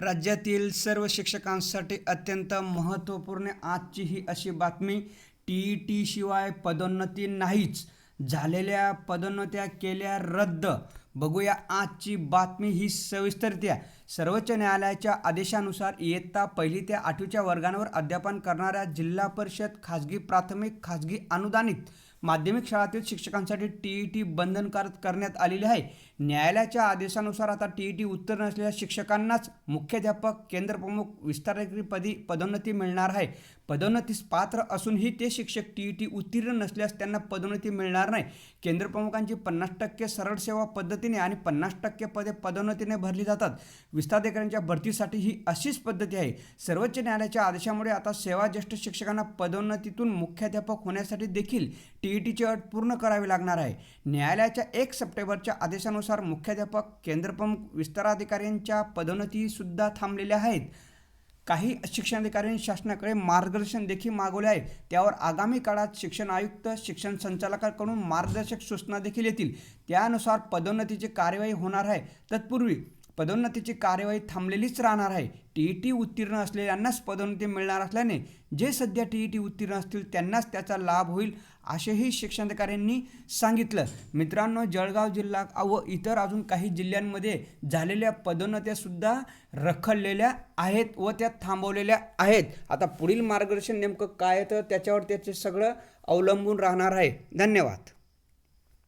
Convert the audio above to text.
राज्यातील सर्व शिक्षकांसाठी अत्यंत महत्त्वपूर्ण आजची ही अशी बातमी टी ई टी शिवाय पदोन्नती नाहीच. झालेल्या पदोन्नत्या केल्या रद्द. बघूया आजची बातमी ही सविस्तरत्या सर्वोच्च न्यायालयाच्या आदेशानुसार इयत्ता पहिली ते आठवीच्या वर्गांवर अध्यापन करणाऱ्या जिल्हा परिषद खाजगी प्राथमिक खाजगी अनुदानित माध्यमिक शाळातील शिक्षकांसाठी टी ई टी बंधनकारक करण्यात आलेली आहे. न्यायालयाच्या आदेशानुसार आता टी ई टी उत्तीर्ण असलेल्या शिक्षकांनाच मुख्याध्यापक केंद्रप्रमुख विस्तारपदी पदोन्नती मिळणार आहे. पदोन्नतीस पात्र असूनही ते शिक्षक टी ई टी उत्तीर्ण नसल्यास त्यांना पदोन्नती मिळणार नाही. केंद्रप्रमुखांची पन्नास टक्के सरळ सेवा पद्धतीने आणि पन्नास टक्के पदे पदोन्नतीने भरली जातात. विस्ताराधिकाऱ्यांच्या भरतीसाठी ही अशीच पद्धती आहे. सर्वोच्च न्यायालयाच्या आदेशामुळे आता सेवा ज्येष्ठ शिक्षकांना पदोन्नतीतून मुख्याध्यापक होण्यासाठी देखील टी ई टीची अट पूर्ण करावी लागणार आहे. न्यायालयाच्या एक सप्टेंबरच्या आदेशानुसार मुख्याध्यापक केंद्रप्रमुख विस्ताराधिकाऱ्यांच्या पदोन्नतीसुद्धा थांबलेल्या आहेत. काही शिक्षणाधिकाऱ्यांनी शासनाकडे मार्गदर्शन देखील मागवले आहे. त्यावर आगामी काळात शिक्षण आयुक्त शिक्षण संचालकांकडून मार्गदर्शक सूचना देखील येतील. त्यानुसार पदोन्नतीची कार्यवाही होणार आहे. तत्पूर्वी पदोन्नतीची कार्यवाही थांबलेलीच राहणार आहे. टी ई टी उत्तीर्ण असलेल्यांनाच पदोन्नती मिळणार असल्याने जे सध्या टी ई टी उत्तीर्ण असतील त्यांनाच त्याचा लाभ होईल असेही शिक्षणाधिकाऱ्यांनी सांगितलं. मित्रांनो जळगाव जिल्हा व इतर अजून काही जिल्ह्यांमध्ये झालेल्या पदोन्नत्यासुद्धा रखडलेल्या आहेत व त्या थांबवलेल्या आहेत. आता पुढील मार्गदर्शन नेमकं काय तर त्याच्यावर त्याचे सगळं अवलंबून राहणार आहे. धन्यवाद.